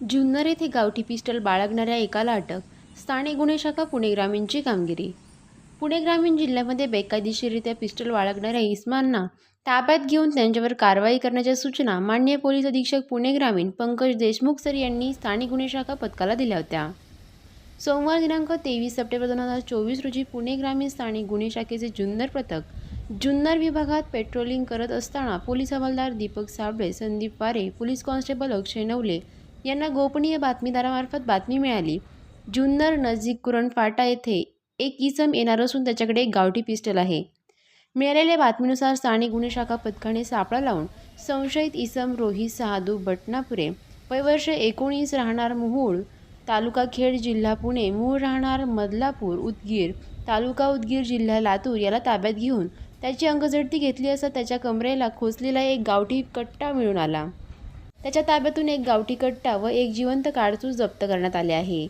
जुन्नर येथे गावठी पिस्टल बाळगणाऱ्या एकाला अटक स्थानिक गुन्हे शाखा पुणे ग्रामीणची कामगिरी. पुणे ग्रामीण जिल्ह्यामध्ये बेकायदेशीररित्या पिस्टल बाळगणाऱ्या इस्मांना ताब्यात घेऊन त्यांच्यावर कारवाई करण्याच्या सूचना मान्य पोलीस अधीक्षक पुणे ग्रामीण पंकज देशमुख सर यांनी स्थानिक गुन्हे शाखा पथकाला दिल्या होत्या. सोमवार दिनांक तेवीस सप्टेंबर दोन हजार चोवीस रोजी पुणे ग्रामीण स्थानिक गुन्हे शाखेचे जुन्नर पथक जुन्नर विभागात पेट्रोलिंग करत असताना पोलीस हवालदार दीपक साबळे संदीप वारे पोलीस कॉन्स्टेबल अक्षय नवले यांना गोपनीय बातमीदारामार्फत बातमी मिळाली. जुन्नर नजीक कुरण फाटा येथे एक इसम येणार असून त्याच्याकडे एक गावठी पिस्टल आहे. मिळालेल्या बातमीनुसार स्थानिक गुन्हे शाखा पथकाने सापळा लावून संशयित इसम रोहित सहादू बटनापुरे वयवर्ष एकोणीस राहणार मोहोळ तालुका खेड जिल्हा पुणे मूळ राहणार मदलापूर उदगीर तालुका उदगीर जिल्हा लातूर याला ताब्यात घेऊन त्याची अंगझडती घेतली असता त्याच्या कमरेला खोचलेला एक गावठी कट्टा मिळून आला. त्याच्या ताब्यातून एक गावठी कट्टा व एक जिवंत काडतूस जप्त करण्यात आले आहे.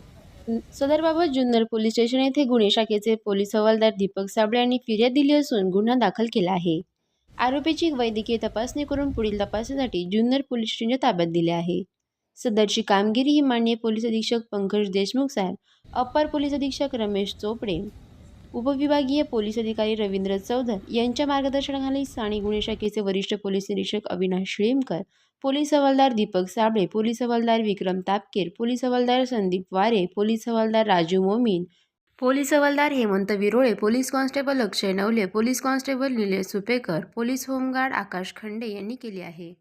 सदरबाबत जुन्नर पोलीस स्टेशन येथे गुन्हे शाखेचे पोलीस हवालदार दीपक साबळे यांनी फिर्याद दिली असून गुन्हा दाखल केला आहे. आरोपीची वैद्यकीय तपासणी करून पुढील तपासासाठी जुन्नर पोलीस स्टेशनच्या ताब्यात दिले आहे. सदरची कामगिरी ही माननीय पोलीस अधीक्षक पंकज देशमुख साहेब अप्पर पोलीस अधीक्षक रमेश चोपडे उपविभागीय पोलीस अधिकारी रवींद्र चौधर यांच्या मार्गदर्शनाखाली साणी गुन्हे शाखेचे वरिष्ठ पोलीस निरीक्षक अविनाश शिळीमकर पोलीस हवालदार दीपक साबळे पोलीस हवालदार विक्रम तापकीर पोलीस हवालदार संदीप वारे पोलीस हवालदार राजू मोमीन पोलीस हवालदार Hemant Virole police constable Akshay Navale police constable Nilesh Supekar police home guard Akash Khande यांनी केली आहे.